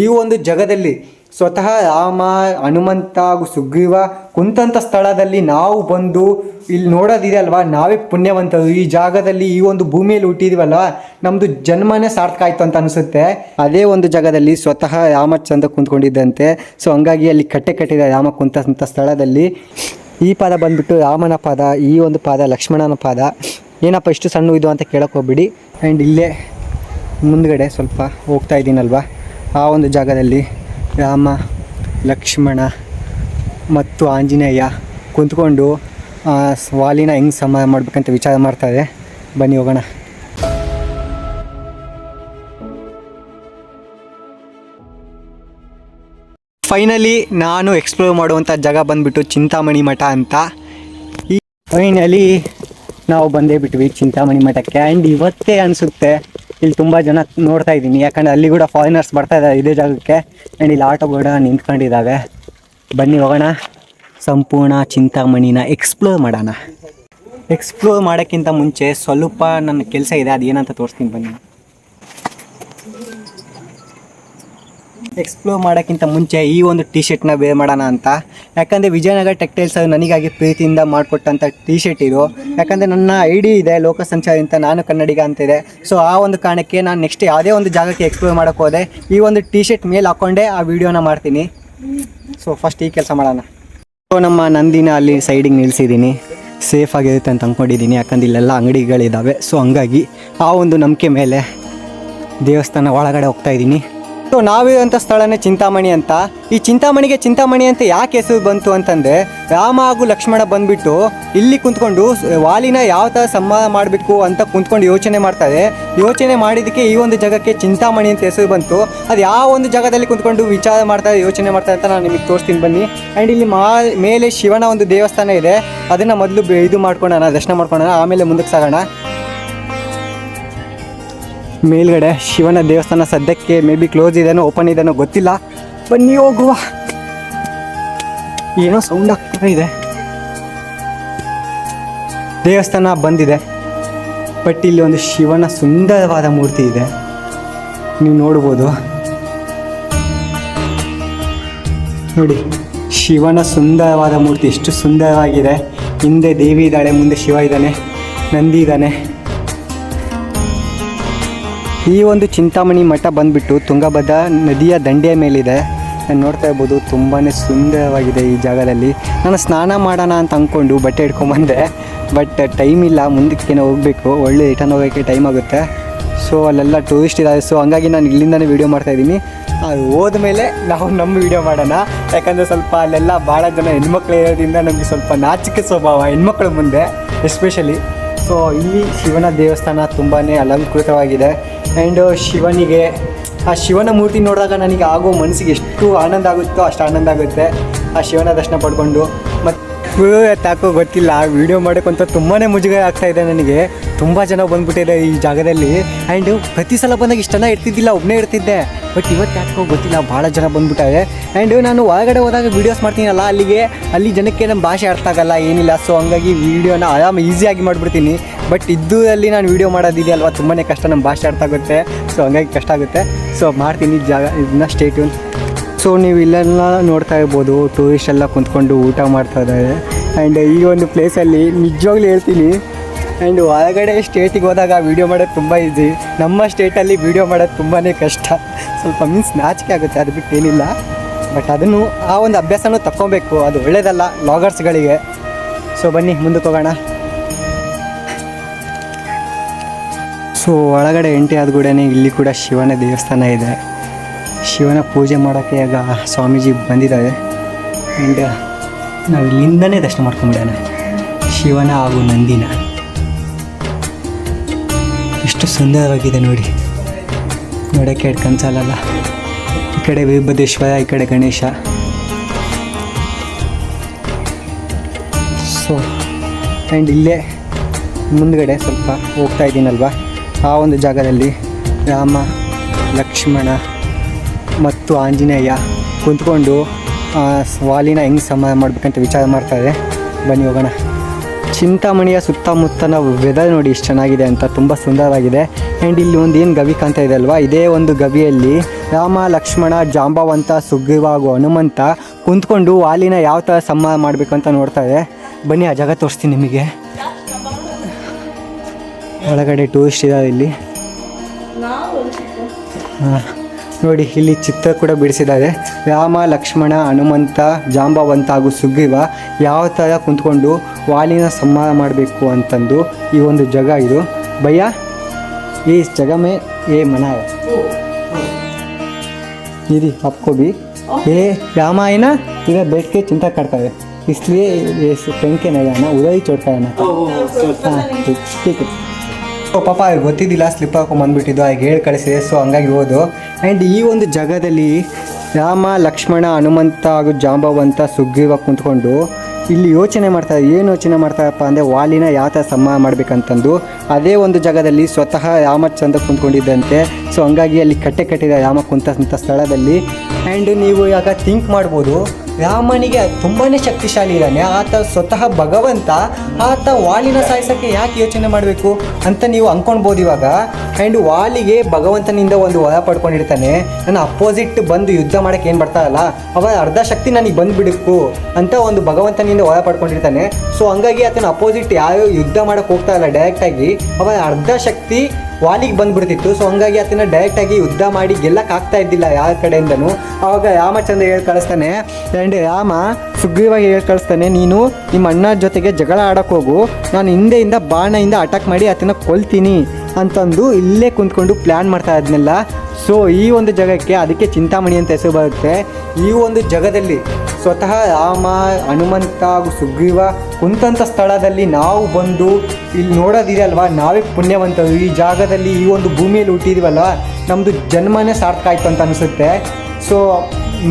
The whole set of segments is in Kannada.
ಈ ಒಂದು ಜಗದಲ್ಲಿ ಸ್ವತಃ ರಾಮ, ಹನುಮಂತ, ಹಾಗೂ ಸುಗ್ರೀವ ಕುಂತಂಥ ಸ್ಥಳದಲ್ಲಿ ನಾವು ಬಂದು ಇಲ್ಲಿ ನೋಡೋದಿದೆ ಅಲ್ವಾ? ನಾವೇ ಪುಣ್ಯವಂತರು. ಈ ಜಾಗದಲ್ಲಿ ಈ ಒಂದು ಭೂಮಿಯಲ್ಲಿ ಹುಟ್ಟಿದೀವಲ್ವ? ನಮ್ಮದು ಜನ್ಮನೇ ಸಾರ್ಥಕ ಆಯ್ತು ಅಂತ ಅನಿಸುತ್ತೆ. ಅದೇ ಒಂದು ಜಾಗದಲ್ಲಿ ಸ್ವತಃ ರಾಮಚಂದ್ರ ಕುಂತ್ಕೊಂಡಿದ್ದಂತೆ. ಸೊ ಹಂಗಾಗಿ ಅಲ್ಲಿ ಕಟ್ಟೆ ಕಟ್ಟಿದ ರಾಮ ಕುಂತಂಥ ಸ್ಥಳದಲ್ಲಿ ಈ ಪಾದ ಬಂದ್ಬಿಟ್ಟು ರಾಮನ ಪಾದ, ಈ ಒಂದು ಪಾದ ಲಕ್ಷ್ಮಣನ ಪಾದ. ಏನಪ್ಪ ಇಷ್ಟು ಸಣ್ಣ ಇದು ಅಂತ ಕೇಳಕ್ಕೆ ಹೋಗ್ಬಿಡಿ. ಆ್ಯಂಡ್ ಇಲ್ಲೇ ಮುಂದ್ಗಡೆ ಸ್ವಲ್ಪ ಹೋಗ್ತಾ ಇದ್ದೀನಲ್ವಾ? ಆ ಒಂದು ಜಾಗದಲ್ಲಿ ರಾಮ, ಲಕ್ಷ್ಮಣ ಮತ್ತು ಆಂಜನೇಯ ಕುಂತ್ಕೊಂಡು ವಾಲಿನ ಹೆಂಗೆ ಸಮ ಮಾಡಬೇಕಂತ ವಿಚಾರ ಮಾಡ್ತಾರೆ ಬನ್ನಿ ಹೋಗೋಣ. ಫೈನಲಿ ನಾನು ಎಕ್ಸ್ಪ್ಲೋರ್ ಮಾಡುವಂಥ ಜಾಗ ಬಂದ್ಬಿಟ್ಟು ಚಿಂತಾಮಣಿ ಮಠ ಅಂತ. ಈ ಫೈನಲಿ ನಾವು ಬಂದೇ ಬಿಟ್ವಿ ಚಿಂತಾಮಣಿ ಮಠಕ್ಕೆ. ಆ್ಯಂಡ್ ಇವತ್ತೇ ಅನಿಸುತ್ತೆ ಇಲ್ಲಿ ತುಂಬ ಜನ ನೋಡ್ತಾ ಇದ್ದೀನಿ. ಯಾಕಂದರೆ ಅಲ್ಲಿ ಕೂಡ ಫಾರಿನರ್ಸ್ ಬರ್ತಾ ಇದ್ದಾರೆ ಇದೇ ಜಾಗಕ್ಕೆ. ಆ್ಯಂಡ್ ಇಲ್ಲಿ ಆಟೋ ಕೂಡ ನಿಂತ್ಕೊಂಡಿದ್ದಾವೆ. ಬನ್ನಿ ಹೋಗೋಣ. ಸಂಪೂರ್ಣ ಚಿಂತಾಮಣಿನ ಎಕ್ಸ್ಪ್ಲೋರ್ ಮಾಡೋಣ. ಎಕ್ಸ್ಪ್ಲೋರ್ ಮಾಡೋಕ್ಕಿಂತ ಮುಂಚೆ ಸ್ವಲ್ಪ ನನ್ನ ಕೆಲಸ ಇದೆ, ಅದೇನಂತ ತೋರಿಸ್ತೀನಿ ಬನ್ನಿ. ಎಕ್ಸ್ಪ್ಲೋರ್ ಮಾಡೋಕ್ಕಿಂತ ಮುಂಚೆ ಈ ಒಂದು ಟಿ ಶರ್ಟ್ನ ಬೇರೆ ಮಾಡೋಣ ಅಂತ. ಯಾಕಂದರೆ ವಿಜಯನಗರ ಟೆಕ್ಟೈಲ್ಸ್ ಅದು ನನಗಾಗಿ ಪ್ರೀತಿಯಿಂದ ಮಾಡಿಕೊಟ್ಟಂಥ ಟಿ ಶರ್ಟ್ ಇದು. ಯಾಕಂದರೆ ನನ್ನ ಐ ಡಿ ಇದೆ, ಲೋಕ ಸಂಚಾರಿ ಅಂತ ನಾನು ಕನ್ನಡಿಗ ಅಂತಿದೆ ಸೊ ಆ ಒಂದು ಕಾರಣಕ್ಕೆ ನಾನು ನೆಕ್ಸ್ಟ್ ಯಾವುದೇ ಒಂದು ಜಾಗಕ್ಕೆ ಎಕ್ಸ್ಪ್ಲೋರ್ ಮಾಡೋಕ್ಕೆ ಹೋದೆ. ಈ ಒಂದು ಟಿ ಶರ್ಟ್ ಮೇಲೆ ಹಾಕ್ಕೊಂಡೇ ಆ ವಿಡಿಯೋನ ಮಾಡ್ತೀನಿ. ಸೊ ಫಸ್ಟ್ ಈ ಕೆಲಸ ಮಾಡೋಣ. ಸೊ ನಮ್ಮ ನಂದಿನ ಅಲ್ಲಿ ಸೈಡಿಗೆ ನಿಲ್ಲಿಸಿದ್ದೀನಿ ಸೇಫ್ ಆಗಿರುತ್ತೆ ಅಂತ ಅಂದ್ಕೊಂಡಿದ್ದೀನಿ ಯಾಕಂದ್ರೆ ಇಲ್ಲೆಲ್ಲ ಅಂಗಡಿಗಳಿದ್ದಾವೆ ಸೊ ಹಂಗಾಗಿ ಆ ಒಂದು ನಂಬಿಕೆ ಮೇಲೆ ದೇವಸ್ಥಾನ ಒಳಗಡೆ ಹೋಗ್ತಾ ಇದ್ದೀನಿ. ಸೊ ನಾವಿರುವಂಥ ಸ್ಥಳನೇ ಚಿಂತಾಮಣಿ ಅಂತ. ಈ ಚಿಂತಾಮಣಿಗೆ ಚಿಂತಾಮಣಿ ಅಂತ ಯಾಕೆ ಹೆಸರು ಬಂತು ಅಂತಂದರೆ, ರಾಮ ಹಾಗೂ ಲಕ್ಷ್ಮಣ ಬಂದ್ಬಿಟ್ಟು ಇಲ್ಲಿ ಕುಂತ್ಕೊಂಡು ವಾಲಿನ ಯಾವ ಥರ ಸಂಹಾರ ಮಾಡಬೇಕು ಅಂತ ಕುಂತ್ಕೊಂಡು ಯೋಚನೆ ಮಾಡ್ತಾರೆ. ಯೋಚನೆ ಮಾಡಿದ್ದಕ್ಕೆ ಈ ಒಂದು ಜಾಗಕ್ಕೆ ಚಿಂತಾಮಣಿ ಅಂತ ಹೆಸರು ಬಂತು. ಅದು ಯಾವ ಒಂದು ಜಾಗದಲ್ಲಿ ಕುಂತ್ಕೊಂಡು ವಿಚಾರ ಮಾಡ್ತಾರೆ, ಯೋಚನೆ ಮಾಡ್ತಾರೆ ಅಂತ ನಾನು ನಿಮಗೆ ತೋರಿಸ್ತೀನಿ ಬನ್ನಿ. ಆ್ಯಂಡ್ ಇಲ್ಲಿ ಮಾ, ಮೇಲೆ ಶಿವನ ಒಂದು ದೇವಸ್ಥಾನ ಇದೆ. ಅದನ್ನು ಮೊದಲು ಇದು ಮಾಡ್ಕೊಳ್ಳೋಣ ದರ್ಶನ ಮಾಡ್ಕೊಳ್ಳೋಣ ಆಮೇಲೆ ಮುಂದಕ್ಕೆ ಸಾಗೋಣ. ಮೇಲ್ಗಡೆ ಶಿವನ ದೇವಸ್ಥಾನ ಸದ್ಯಕ್ಕೆ ಮೇ ಬಿ ಕ್ಲೋಸ್ ಇದೇನೋ ಓಪನ್ ಇದೇನೋ ಗೊತ್ತಿಲ್ಲ. ಬನ್ನಿ ಹೋಗುವ. ಏನೋ ಸೌಂಡ್ ಆಗ್ತಾ ಇದೆ. ದೇವಸ್ಥಾನ ಬಂದಿದೆ. ಬಟ್ ಇಲ್ಲಿ ಒಂದು ಶಿವನ ಸುಂದರವಾದ ಮೂರ್ತಿ ಇದೆ. ನೀವು ನೋಡ್ಬೋದು. ನೋಡಿ, ಶಿವನ ಸುಂದರವಾದ ಮೂರ್ತಿ ಎಷ್ಟು ಸುಂದರವಾಗಿದೆ. ಹಿಂದೆ ದೇವಿ ಇದ್ದಾಳೆ, ಮುಂದೆ ಶಿವ ಇದ್ದಾನೆ, ನಂದಿ ಇದ್ದಾನೆ. ಈ ಒಂದು ಚಿಂತಾಮಣಿ ಮಠ ಬಂದ್ಬಿಟ್ಟು ತುಂಗಭದ್ರಾ ನದಿಯ ದಂಡೆಯ ಮೇಲಿದೆ. ನಾನು ನೋಡ್ತಾ ಇರ್ಬೋದು ತುಂಬಾ ಸುಂದರವಾಗಿದೆ ಈ ಜಾಗದಲ್ಲಿ. ನಾನು ಸ್ನಾನ ಮಾಡೋಣ ಅಂತ ಅಂದ್ಕೊಂಡು ಬಟ್ಟೆ ಹಿಡ್ಕೊಂಬಂದೆ ಬಟ್ ಟೈಮ್ ಇಲ್ಲ ಮುಂದಕ್ಕೇನೋ ಹೋಗಬೇಕು. ಒಳ್ಳೆ ರಿಟರ್ನ್ ಹೋಗೋಕ್ಕೆ ಟೈಮ್ ಆಗುತ್ತೆ. ಸೊ ಅಲ್ಲೆಲ್ಲ ಟೂರಿಸ್ಟ್ ಇದ್ದಾರೆ. ಸೊ ಹಂಗಾಗಿ ನಾನು ಇಲ್ಲಿಂದನೇ ವೀಡಿಯೋ ಮಾಡ್ತಾಯಿದ್ದೀನಿ ಅದು ಹೋದ್ಮೇಲೆ ನಾವು ನಮ್ಮ ವೀಡಿಯೋ ಮಾಡೋಣ. ಯಾಕಂದರೆ ಸ್ವಲ್ಪ ಅಲ್ಲೆಲ್ಲ ಭಾಳ ಜನ ಹೆಣ್ಮಕ್ಳು ಇರೋದ್ರಿಂದ ನಮಗೆ ಸ್ವಲ್ಪ ನಾಚಿಕೆ ಸ್ವಭಾವ ಹೆಣ್ಮಕ್ಳ ಮುಂದೆ ಎಸ್ಪೆಷಲಿ ಸೊ ಇಲ್ಲಿ ಶಿವನ ದೇವಸ್ಥಾನ ತುಂಬಾ ಅಲಂಕೃತವಾಗಿದೆ. ಆ್ಯಂಡ್ ಶಿವನಿಗೆ, ಆ ಶಿವನ ಮೂರ್ತಿ ನೋಡಿದಾಗ ನನಗೆ ಆಗೋ ಮನಸ್ಸಿಗೆ ಎಷ್ಟು ಆನಂದ ಆಗುತ್ತೋ ಅಷ್ಟು ಆನಂದ ಆಗುತ್ತೆ. ಆ ಶಿವನ ದರ್ಶನ ಪಡ್ಕೊಂಡು, ಮತ್ತು ಯಾಕೋ ಗೊತ್ತಿಲ್ಲ. ವೀಡಿಯೋ ಮಾಡೋಕ್ಕಂತ ತುಂಬಾ ಮುಜುಗರ ಆಗ್ತಾ ಇದೆ ನನಗೆ. ತುಂಬ ಜನ ಬಂದ್ಬಿಟ್ಟಿದೆ ಈ ಜಾಗದಲ್ಲಿ. ಆ್ಯಂಡ್ ಪ್ರತಿ ಸಲ ಬಂದಾಗ ಇಷ್ಟನ ಇರ್ತಿದ್ದಿಲ್ಲ ಒಬ್ಬನೇ ಇರ್ತಿದ್ದೆ. ಬಟ್ ಇವತ್ತು ಯಾಕೋ ಗೊತ್ತಿಲ್ಲ ಭಾಳ ಜನ ಬಂದ್ಬಿಟ್ಟಾರೆ. ಆ್ಯಂಡ್ ನಾನು ಹೊರಗಡೆ ಹೋದಾಗ ವೀಡಿಯೋಸ್ ಮಾಡ್ತೀನಲ್ಲ ಅಲ್ಲಿಗೆ, ಅಲ್ಲಿ ಜನಕ್ಕೆ ನಮ್ಮ ಭಾಷೆ ಅರ್ಥ ಆಗಲ್ಲ, ಏನಿಲ್ಲ. ಸೊ ಹಂಗಾಗಿ ವೀಡಿಯೋನ ಆರಾಮ ಈಸಿಯಾಗಿ ಮಾಡಿಬಿಡ್ತೀನಿ. ಬಟ್ ಇದ್ದೂರಲ್ಲಿ ನಾನು ವೀಡಿಯೋ ಮಾಡೋದಿದೆಯಲ್ವ ತುಂಬಾ ಕಷ್ಟ ನಮ್ಮ ಭಾಷೆ ಅರ್ಥ ಆಗುತ್ತೆ. ಸೊ ಹಂಗಾಗಿ ಕಷ್ಟ ಆಗುತ್ತೆ. ಸೊ ಮಾಡ್ತೀನಿ ಜಾಗ, ಇದನ್ನ ಸ್ಟೇಟ್ಯೂನ್ ಸೊ ನೀವು ಇಲ್ಲೆಲ್ಲ ನೋಡ್ತಾ ಇರ್ಬೋದು ಟೂರಿಸ್ಟ್ ಎಲ್ಲ ಕುಂತ್ಕೊಂಡು ಊಟ ಮಾಡ್ತಾ ಇದ್ದಾರೆ. ಆ್ಯಂಡ್ ಈ ಒಂದು ಪ್ಲೇಸಲ್ಲಿ ನಿಜವಾಗ್ಲೂ ಹೇಳ್ತೀನಿ ಆ್ಯಂಡ್ ಹೊರಗಡೆ ಸ್ಟೇಟಿಗೆ ಹೋದಾಗ ವೀಡಿಯೋ ಮಾಡೋದು ತುಂಬ ಈಸಿ ನಮ್ಮ ಸ್ಟೇಟಲ್ಲಿ ವೀಡಿಯೋ ಮಾಡೋದು ತುಂಬಾ ಕಷ್ಟ. ಸ್ವಲ್ಪ ಮೀನ್ಸ್ ನಾಚಿಕೆ ಆಗುತ್ತೆ, ಅದು ಬಿಟ್ಟು ಏನಿಲ್ಲ. ಬಟ್ ಅದನ್ನು, ಆ ಒಂದು ಅಭ್ಯಾಸನೂ ತಕ್ಕೊಬೇಕು. ಅದು ಒಳ್ಳೆಯದಲ್ಲ ಲಾಗರ್ಸ್ಗಳಿಗೆ ಸೊ ಬನ್ನಿ, ಮುಂದಕ್ಕೆ ಹೋಗೋಣ. ಸೊ ಒಳಗಡೆ ಎಂಟಿ ಆದ ಕೂಡ ಇಲ್ಲಿ ಕೂಡ ಶಿವನ ದೇವಸ್ಥಾನ ಇದೆ. ಶಿವನ ಪೂಜೆ ಮಾಡೋಕ್ಕೆ ಆಗ ಸ್ವಾಮೀಜಿ ಬಂದಿದ್ದಾರೆ. ಆ್ಯಂಡ್ ನಾವು ಇಲ್ಲಿಂದನೇ ದರ್ಶನ ಮಾಡ್ಕೊಂಬಿಡೋಣ. ಶಿವನ ಹಾಗೂ ನಂದಿನ. ಎಷ್ಟು ಸುಂದರವಾಗಿದೆ ನೋಡಿ. ನೋಡೋಕ್ಕೆ ಎರಡು ಕನ್ಸಲ್ಲ ಈ ಕಡೆ ವೀರಭದ್ರೇಶ್ವರ ಈ ಕಡೆ ಗಣೇಶ. ಸೊ ಆ್ಯಂಡ್ ಇಲ್ಲೇ ಮುಂದ್ಗಡೆ ಸ್ವಲ್ಪ ಹೋಗ್ತಾ ಇದ್ದೀನಲ್ವ? ಆ ಒಂದು ಜಾಗದಲ್ಲಿ ರಾಮ, ಲಕ್ಷ್ಮಣ ಮತ್ತು ಆಂಜನೇಯ ಕುಂತ್ಕೊಂಡು ವಾಲಿನ ಹೆಂಗೆ ಸಮಯ ಮಾಡ್ಬೇಕಂತ ವಿಚಾರ ಮಾಡ್ತಾರೆ ಬನ್ನಿ ಹೋಗೋಣ. ಚಿಂತಾಮಣಿಯ ಸುತ್ತಮುತ್ತನ ವೆದರ್ ನೋಡಿ ಇಷ್ಟು ಚೆನ್ನಾಗಿದೆ ಅಂತ ತುಂಬ ಸುಂದರವಾಗಿದೆ. ಆ್ಯಂಡ್ ಇಲ್ಲಿ ಒಂದು ಏನು ಗವಿ ಕಾಣ್ತಾ ಇದೆ ಅಲ್ವಾ? ಇದೇ ಒಂದು ಗವಿಯಲ್ಲಿ ರಾಮ ಲಕ್ಷ್ಮಣ ಜಾಂಬಾವಂತ ಸುಗ್ರೀವ ಹಾಗೂ ಹನುಮಂತ ಕುಂತ್ಕೊಂಡು ವಾಲಿನ ಯಾವ ಥರ ಸಂಹಾರ ಮಾಡಬೇಕು ಅಂತ ನೋಡ್ತಾರೆ ಬನ್ನಿ ಆ ಜಾಗ ತೋರಿಸ್ತೀನಿ ನಿಮಗೆ. ಒಳಗಡೆ ಟೂರಿಸ್ಟ್ ಇದ್ದಾರೆ ಇಲ್ಲಿ. ಹಾ. ನೋಡಿ ಇಲ್ಲಿ ಚಿತ್ರ ಕೂಡ ಬಿಡಿಸಿದ್ದಾರೆ ರಾಮ ಲಕ್ಷ್ಮಣ ಹನುಮಂತ ಜಾಂಬವಂತ ಹಾಗೂ ಸುಗ್ರೀವ ಯಾವ ಥರ ಕುಂತ್ಕೊಂಡು ವಾಲಿನ ಸಂಹಾರ ಮಾಡಬೇಕು ಅಂತಂದು ಈ ಒಂದು ಜಾಗ ಇದು ಭಯ್ಯ ಈ जगह में ये मना है दीदी आपको भी ये रामा है ना इधर बैठ के चिंता करता है इसलिए ये पेन के नहीं आना उधर ही चोट ना ಹಾಂ ठीक है ಓ ಪಾಪ ಅವ್ರಿಗೆ ಗೊತ್ತಿದ್ದಿಲ್ಲ ಸ್ಲಿಪ್ ಹಾಕೊಂಡ್ ಬಂದ್ಬಿಟ್ಟಿದ್ದು ಈಗ ಹೇಳಿ ಕಳಿಸಿದೆ ಸೊ ಹಂಗಾಗಿ ಹೋದು ಆ್ಯಂಡ್ ಈ ಒಂದು ಜಾಗದಲ್ಲಿ ರಾಮ, ಲಕ್ಷ್ಮಣ, ಹನುಮಂತ ಹಾಗೂ ಜಾಂಬವಂತ, ಸುಗ್ರೀವ ಕುಂತ್ಕೊಂಡು ಇಲ್ಲಿ ಯೋಚನೆ ಮಾಡ್ತಾರೆ ಏನು ಯೋಚನೆ ಮಾಡ್ತಾರಪ್ಪ ಅಂದರೆ ವಾಲಿನ ಯಾವ ಥರ ಸಂಹಾರ ಮಾಡ್ಬೇಕಂತಂದು. ಅದೇ ಒಂದು ಜಾಗದಲ್ಲಿ ಸ್ವತಃ ರಾಮಚಂದ್ರ ಕುಂತ್ಕೊಂಡಿದ್ದಂತೆ. ಸೊ ಹಂಗಾಗಿ ಅಲ್ಲಿ ಕಟ್ಟೆ ಕಟ್ಟಿದ ರಾಮ ಕುಂತ ಸ್ಥಳದಲ್ಲಿ. ಆ್ಯಂಡ್ ನೀವು ಇವಾಗ ಥಿಂಕ್ ಮಾಡ್ಬೋದು. ರಾಮನಿಗೆ ತುಂಬಾ ಶಕ್ತಿಶಾಲಿ ಇದ್ದಾನೆ. ಆತ ಸ್ವತಃ ಭಗವಂತ, ಆತ ವಾಲಿನ ಸಾಯಿಸೋಕ್ಕೆ ಯಾಕೆ ಯೋಚನೆ ಮಾಡಬೇಕು ಅಂತ ನೀವು ಅಂದ್ಕೊಳ್ಬೋದು ಇವಾಗ. ಆ್ಯಂಡ್ ವಾಲಿಗೆ ಭಗವಂತನಿಂದ ಒಂದು ವರ ಪಡ್ಕೊಂಡಿರ್ತಾನೆ. ನನ್ನ ಅಪೋಸಿಟ್ ಬಂದು ಯುದ್ಧ ಮಾಡೋಕ್ಕೆ ಏನು ಬರ್ತಾರಲ್ಲ ಅವ ಅರ್ಧ ಶಕ್ತಿ ನನಗೆ ಬಂದುಬಿಡಕ್ಕು ಅಂತ ಒಂದು ಭಗವಂತನಿಂದ ವರ ಪಡ್ಕೊಂಡಿರ್ತಾನೆ. ಸೊ ಹಂಗಾಗಿ ಆತನ ಅಪೋಸಿಟ್ ಯಾರು ಯುದ್ಧ ಮಾಡೋಕ್ಕೆ ಹೋಗ್ತಾ ಇಲ್ಲ. ಡೈರೆಕ್ಟಾಗಿ ಅವ ಅರ್ಧ ಶಕ್ತಿ ವಾಲಿಗೆ ಬಂದ್ಬಿಡ್ತಿತ್ತು. ಸೊ ಹಂಗಾಗಿ ಆತನ ಡೈರೆಕ್ಟಾಗಿ ಯುದ್ಧ ಮಾಡಿ ಗೆಲ್ಲಕ್ಕೆ ಆಗ್ತಾ ಇದ್ದಿಲ್ಲ ಯಾರ ಕಡೆಯಿಂದನೂ. ಆವಾಗ ರಾಮಚಂದ್ರ ಹೇಳಿ ಕಳಿಸ್ತಾನೆ ಅಂಡ್ ರಾಮ, ಸುಗ್ರೀವಾಗಿ ಹೇಳಿ ಕಳಿಸ್ತಾನೆ, ನೀನು ನಿಮ್ಮ ಅಣ್ಣ ಜೊತೆಗೆ ಜಗಳ ಆಡಕ್ಕೆ ಹೋಗು. ನಾನು ಹಿಂದೆಯಿಂದ ಬಾಣದಿಂದ ಅಟ್ಯಾಕ್ ಮಾಡಿ ಆತನ ಕೊಲ್ತೀನಿ ಅಂತಂದು ಇಲ್ಲೇ ಕುಂತ್ಕೊಂಡು ಪ್ಲ್ಯಾನ್ ಮಾಡ್ತಾ ಇದ್ನೆಲ್ಲ. ಸೊ ಈ ಒಂದು ಜಾಗಕ್ಕೆ ಅದಕ್ಕೆ ಚಿಂತಾಮಣಿ ಅಂತ ಹೆಸರು ಬರುತ್ತೆ. ಈ ಒಂದು ಜಾಗದಲ್ಲಿ ಸ್ವತಃ ರಾಮ, ಹನುಮಂತ, ಹಾಗೂ ಸುಗ್ರೀವ ಕುಂತಂಥ ಸ್ಥಳದಲ್ಲಿ ನಾವು ಬಂದು ಇಲ್ಲಿ ನೋಡೋದಿದೆಯಲ್ವಾ ನಾವೇ ಪುಣ್ಯವಂತರು. ಈ ಜಾಗದಲ್ಲಿ ಈ ಒಂದು ಭೂಮಿಯಲ್ಲಿ ಹುಟ್ಟಿದೀವಲ್ವ ನಮ್ಮದು ಜನ್ಮನೇ ಸಾರ್ಥಕ ಆಯಿತು ಅಂತ ಅನಿಸುತ್ತೆ. ಸೊ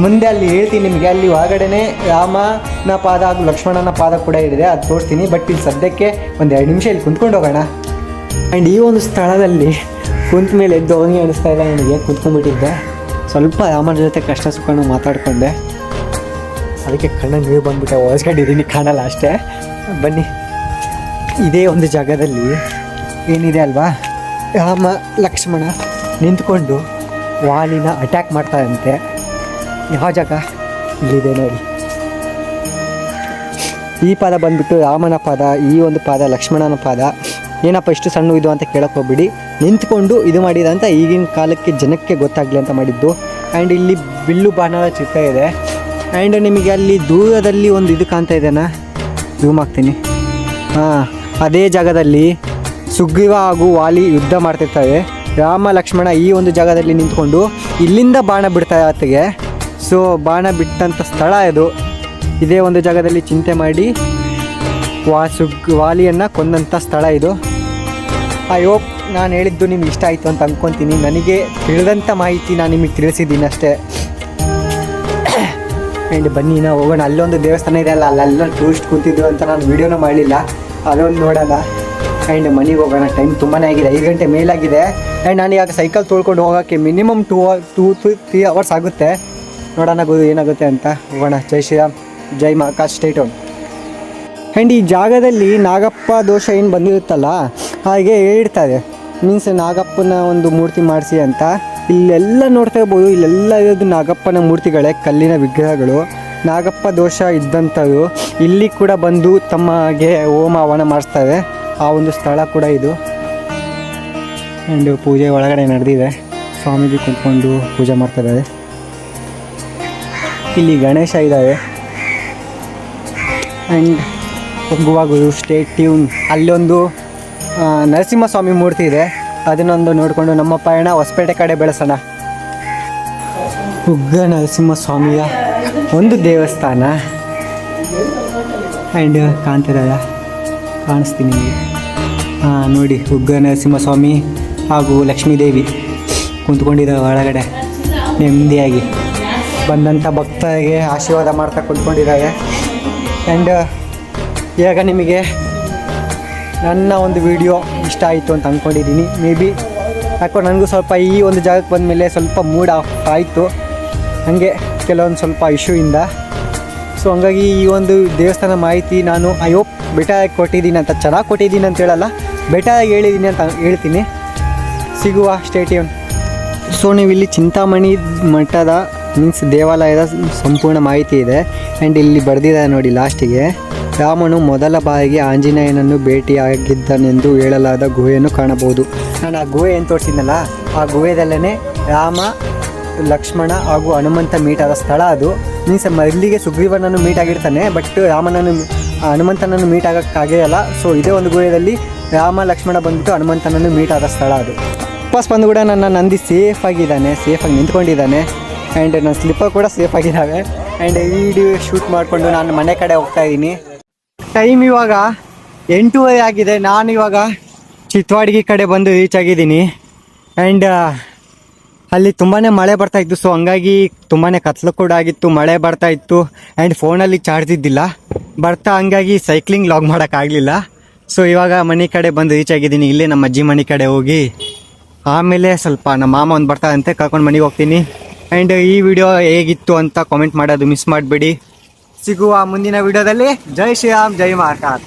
ಮುಂದೆ ಅಲ್ಲಿ ಹೇಳ್ತೀನಿ ನಿಮಗೆ. ಅಲ್ಲಿ ಒಳಗಡೆ ರಾಮನ ಪಾದ ಹಾಗೂ ಲಕ್ಷ್ಮಣನ ಪಾದ ಕೂಡ ಇದೆ ಅದು ತೋರಿಸ್ತೀನಿ. ಬಟ್ ಇಲ್ಲಿ ಸದ್ಯಕ್ಕೆ ಒಂದು ಎರಡು ನಿಮಿಷ ಇಲ್ಲಿ ಕುಂತ್ಕೊಂಡು ಹೋಗೋಣ. ಆ್ಯಂಡ್ ಈ ಒಂದು ಸ್ಥಳದಲ್ಲಿ ಕುಂತ ಮೇಲೆ ಎದ್ದು ಹೋಗಿ ಅನಿಸ್ತಾ ಇಲ್ಲ ನನಗೆ ಕುತ್ಕೊಂಡ್ಬಿಟ್ಟಿದ್ದೆ. ಸ್ವಲ್ಪ ರಾಮನ ಜೊತೆ ಕಷ್ಟ ಸುಖನು ಮಾತಾಡ್ಕೊಂಡೆ. ಅದಕ್ಕೆ ಕಣ್ಣ ನೀರು ಬಂದ್ಬಿಟ್ಟೆ ಓದಿಸ್ಕೊಂಡಿದ್ದೀನಿ ಕಾಣಲ್ಲ ಅಷ್ಟೇ. ಬನ್ನಿ. ಇದೇ ಒಂದು ಜಾಗದಲ್ಲಿ ಏನಿದೆ ಅಲ್ವಾ? ರಾಮ, ಲಕ್ಷ್ಮಣ ನಿಂತ್ಕೊಂಡು ವಾಲಿನ ಅಟ್ಯಾಕ್ ಮಾಡ್ತಾರಂತೆ. ಯಾವ ಜಾಗ? ಇಲ್ಲಿದೆ ನೋಡಿ. ಈ ಪಾದ ಬಂದ್ಬಿಟ್ಟು ರಾಮನ ಪಾದ, ಈ ಒಂದು ಪಾದ, ಲಕ್ಷ್ಮಣನ ಪಾದ. ಏನಪ್ಪ ಇಷ್ಟು ಸಣ್ಣ ಇದು ಅಂತ ಕೇಳಕ್ಕೆ ಹೋಗ್ಬಿಡಿ. ನಿಂತ್ಕೊಂಡು ಇದು ಮಾಡಿದ ಅಂತ ಈಗಿನ ಕಾಲಕ್ಕೆ ಜನಕ್ಕೆ ಗೊತ್ತಾಗಲಿ ಅಂತ ಮಾಡಿದ್ದು. ಆ್ಯಂಡ್ ಇಲ್ಲಿ ಬಿಲ್ಲು ಬಾಣದ ಚಿತ್ರ ಇದೆ. ಆ್ಯಂಡ್ ನಿಮಗೆ ಅಲ್ಲಿ ದೂರದಲ್ಲಿ ಒಂದು ಇದು ಕಾಣ್ತಾ ಇದೆನಾ ಝೂಮ್ ಆಗ್ತೀನಿ ಹಾಂ, ಅದೇ ಜಾಗದಲ್ಲಿ ಸುಗ್ರೀವ ಹಾಗೂ ವಾಲಿ ಯುದ್ಧ ಮಾಡ್ತಿರ್ತವೆ ರಾಮ, ಲಕ್ಷ್ಮಣ ಈ ಒಂದು ಜಾಗದಲ್ಲಿ ನಿಂತ್ಕೊಂಡು ಇಲ್ಲಿಂದ ಬಾಣ ಬಿಡ್ತಾರೆ ಆತಗೆ ಸೊ ಬಾಣ ಬಿಟ್ಟಂಥ ಸ್ಥಳ ಇದು. ಇದೇ ಒಂದು ಜಾಗದಲ್ಲಿ ಚಿಂತೆ ಮಾಡಿ ವಾ, ಸುಗ್, ವಾಲಿಯನ್ನು ಕೊಂದಂಥ ಸ್ಥಳ ಇದು. ಐ ಹೋಪ್ ನಾನು ಹೇಳಿದ್ದು ನಿಮ್ಗೆ ಇಷ್ಟ ಆಯಿತು ಅಂತ ಅಂದ್ಕೊತೀನಿ ನನಗೆ ತಿಳಿದಂಥ ಮಾಹಿತಿ ನಾನು ನಿಮಗೆ ತಿಳಿಸಿದ್ದೀನಿ ಅಷ್ಟೇ. ಆ್ಯಂಡ್ ಬನ್ನಿ, ನಾವು ಹೋಗೋಣ. ಅಲ್ಲೊಂದು ದೇವಸ್ಥಾನ ಇದೆ ಅಲ್ಲ, ಅಲ್ಲೆಲ್ಲ ಟೂರಿಸ್ಟ್ ಕೂತಿದ್ದು ಅಂತ ನಾನು ವೀಡಿಯೋನ ಮಾಡಲಿಲ್ಲ. ಅದೊಂದು ನೋಡೋಣ. ಆ್ಯಂಡ್ ಮನೆಗೆ ಹೋಗೋಣ. ಟೈಮ್ ತುಂಬಾ ಆಗಿದೆ. ಐದು ಗಂಟೆ ಮೇಲಾಗಿದೆ. ಆ್ಯಂಡ್ ನಾನು ಇವಾಗ ಸೈಕಲ್ ತೊಳ್ಕೊಂಡು ಹೋಗೋಕ್ಕೆ minimum two two to three hours ಆಗುತ್ತೆ. ನೋಡೋಣ ಗುರು, ಏನಾಗುತ್ತೆ ಅಂತ ಹೋಗೋಣ. ಜೈ ಶ್ರೀರಾಮ್. ಜೈ ಮಾಕಾ ಸ್ಟೇಟ್ ಆ್ಯಂಡ್ ಈ ಜಾಗದಲ್ಲಿ ನಾಗಪ್ಪ ದೋಷ ಏನು ಬಂದಿರುತ್ತಲ್ಲ, ಹಾಗೆ ಹೇಳ್ತಾರೆ. ಮೀನ್ಸ್ ನಾಗಪ್ಪನ ಒಂದು ಮೂರ್ತಿ ಮಾಡಿಸಿ ಅಂತ. ಇಲ್ಲೆಲ್ಲ ನೋಡ್ತಾ ಇರ್ಬೋದು. ಇಲ್ಲೆಲ್ಲ ಇರೋದು ನಾಗಪ್ಪನ ಮೂರ್ತಿಗಳೇ, ಕಲ್ಲಿನ ವಿಗ್ರಹಗಳು. ನಾಗಪ್ಪ ದೋಷ ಇದ್ದಂಥವು ಇಲ್ಲಿ ಕೂಡ ಬಂದು ತಮಗೆ ಹೋಮ ಹವನ ಮಾಡಿಸ್ತಾರೆ. ಆ ಒಂದು ಸ್ಥಳ ಕೂಡ ಇದು. ಆ್ಯಂಡ್ ಪೂಜೆ ಒಳಗಡೆ ನಡೆದಿದೆ. ಸ್ವಾಮೀಜಿ ಕುತ್ಕೊಂಡು ಪೂಜೆ ಮಾಡ್ತಿದ್ದಾರೆ ಇಲ್ಲಿ ಗಣೇಶ ಇದ್ದಾವೆ. ಆ್ಯಂಡ್ ಗುರು ಸ್ಟೇಟ್ ಟ್ಯೂನ್. ಅಲ್ಲೊಂದು ನರಸಿಂಹಸ್ವಾಮಿ ಮೂರ್ತಿ ಇದೆ. ಅದನ್ನೊಂದು ನೋಡಿಕೊಂಡು ನಮ್ಮ ಪಯಣ ಹೊಸಪೇಟೆ ಕಡೆ ಬೆಳೆಸೋಣ. ಉಗ್ಗ ನರಸಿಂಹ ಸ್ವಾಮಿಯ ಒಂದು ದೇವಸ್ಥಾನ. ಆ್ಯಂಡ್ ಕಾಣ್ತಿರಲ್ಲ ಕಾಣಿಸ್ತೀನಿ ಹಾಂ ನೋಡಿ ಹುಗ್ಗ ನರಸಿಂಹ ಸ್ವಾಮಿ ಹಾಗೂ ಲಕ್ಷ್ಮೀದೇವಿ ಕುಂತ್ಕೊಂಡಿದ್ದಾವೆ ಒಳಗಡೆ. ನೆಮ್ಮದಿಯಾಗಿ ಬಂದಂಥ ಭಕ್ತರಿಗೆ ಆಶೀರ್ವಾದ ಮಾಡ್ತಾ ಕುಂತ್ಕೊಂಡಿದ್ದಾರೆ. ಆ್ಯಂಡ್ ಇವಾಗ ನಿಮಗೆ ನನ್ನ ಒಂದು ವಿಡಿಯೋ ಇಷ್ಟ ಆಯಿತು ಅಂತ ಅಂದ್ಕೊಂಡಿದ್ದೀನಿ ಮೇ ಬಿ ಯಾಕೋ ನನಗೂ ಸ್ವಲ್ಪ ಈ ಒಂದು ಜಾಗಕ್ಕೆ ಬಂದ ಮೇಲೆ ಸ್ವಲ್ಪ ಮೂಡ್ ಆಫ್ ಆಯಿತು. ಹಾಗೆ ಕೆಲವೊಂದು ಸ್ವಲ್ಪ ಇಶ್ಯೂಯಿಂದ ಸೊ ಹಂಗಾಗಿ ಈ ಒಂದು ದೇವಸ್ಥಾನ ಮಾಹಿತಿ ನಾನು ಐ ಹೋಪ್ ಬೆಟರಾಗಿ ಕೊಟ್ಟಿದ್ದೀನಿ ಅಂತ, ಚೆನ್ನಾಗಿ ಕೊಟ್ಟಿದ್ದೀನಿ ಅಂತ ಹೇಳಲ್ಲ ಬೆಟಾಗಿ ಹೇಳಿದ್ದೀನಿ ಅಂತ ಹೇಳ್ತೀನಿ. ಸಿಗುವ ಸ್ಟೇಟಿಯಂ ಸೊ ನೀವು ಇಲ್ಲಿ ಚಿಂತಾಮಣಿ ಮಠದ ಮೀನ್ಸ್ ದೇವಾಲಯದ ಸಂಪೂರ್ಣ ಮಾಹಿತಿ ಇದೆ. ಆ್ಯಂಡ್ ಇಲ್ಲಿ ಬರೆದಿದ್ದಾರೆ ನೋಡಿ ಲಾಸ್ಟಿಗೆ ರಾಮನು ಮೊದಲ ಬಾರಿಗೆ ಆಂಜನೇಯನನ್ನು ಭೇಟಿಯಾಗಿದ್ದನೆಂದು ಹೇಳಲಾದ ಗುಹೆಯನ್ನು ಕಾಣಬಹುದು. ನಾನು ಆ ಗುಹೆ ಏನು ತೋರಿಸಿದ್ನಲ್ಲ, ಆ ಗುಹೆದಲ್ಲೇ ರಾಮ, ಲಕ್ಷ್ಮಣ ಹಾಗೂ ಹನುಮಂತ ಮೀಟ್ ಆದ ಸ್ಥಳ ಅದು. ಮೀನ್ಸ್ ಇಲ್ಲಿಗೆ ಸುಗ್ರೀವನನ್ನು ಮೀಟ್ ಆಗಿರ್ತಾನೆ ಬಟ್ ರಾಮನನ್ನು, ಹನುಮಂತನನ್ನು ಮೀಟ್ ಆಗೋಕ್ಕಾಗಿರಲ್ಲ ಸೊ ಇದೇ ಒಂದು ಗುಹೆಯಲ್ಲಿ ರಾಮ, ಲಕ್ಷ್ಮಣ ಬಂದ್ಬಿಟ್ಟು ಹನುಮಂತನನ್ನು ಮೀಟ್ ಆದ ಸ್ಥಳ ಅದು. ವಾಪಸ್ ಬಂದು ಕೂಡ ನನ್ನ ನಂದಿ ಸೇಫ್ ಆಗಿದ್ದಾನೆ ಸೇಫಾಗಿ ನಿಂತ್ಕೊಂಡಿದ್ದಾನೆ. ಆ್ಯಂಡ್ ನನ್ನ ಸ್ಲಿಪ್ಪರ್ ಕೂಡ ಸೇಫ್ ಆಗಿದ್ದಾವೆ. ಆ್ಯಂಡ್ ವಿಡಿಯೋ ಶೂಟ್ ಮಾಡಿಕೊಂಡು ನಾನು ಮನೆ ಕಡೆ ಹೋಗ್ತಾ ಇದ್ದೀನಿ. ಟೈಮ್ ಇವಾಗ ಎಂಟೂವರೆ ಆಗಿದೆ. ನಾನು ಇವಾಗ ಚಿತ್ವಾಡ್ಗಿ ಕಡೆ ಬಂದು ರೀಚ್ ಆಗಿದ್ದೀನಿ. ಆ್ಯಂಡ್ ಅಲ್ಲಿ ತುಂಬಾ ಮಳೆ ಬರ್ತಾ ಇತ್ತು. ಸೊ ಹಂಗಾಗಿ ತುಂಬಾ ಕತ್ಲು ಕೂಡ ಆಗಿತ್ತು. ಮಳೆ ಬರ್ತಾ ಇತ್ತು. ಆ್ಯಂಡ್ ಫೋನಲ್ಲಿ ಚಾರ್ಜ್ ಇದ್ದಿಲ್ಲ. ಬರ್ತಾ ಹಂಗಾಗಿ ಸೈಕ್ಲಿಂಗ್ ಲಾಗ್ ಮಾಡೋಕ್ಕಾಗಲಿಲ್ಲ ಸೊ ಇವಾಗ ಮನೆ ಕಡೆ ಬಂದು ರೀಚ್ ಆಗಿದ್ದೀನಿ. ಇಲ್ಲೇ ನಮ್ಮ ಅಜ್ಜಿ ಮನೆ ಕಡೆ ಹೋಗಿ. ಆಮೇಲೆ ಸ್ವಲ್ಪ ನಮ್ಮ ಮಾಮ ಒಂದು ಬರ್ತಾರಂತೆ, ಕರ್ಕೊಂಡು ಮನೆಗೆ ಹೋಗ್ತೀನಿ. ಆ್ಯಂಡ್ ಈ ವಿಡಿಯೋ ಹೇಗಿತ್ತು ಅಂತ ಕಾಮೆಂಟ್ ಮಾಡೋದು ಮಿಸ್ ಮಾಡಬೇಡಿ. ಸಿಗುವ ಮುಂದಿನ ವಿಡಿಯೋದಲ್ಲಿ ಜೈ ಶ್ರೀರಾಮ್ ಜೈ ಮಹಾಕಾಲ್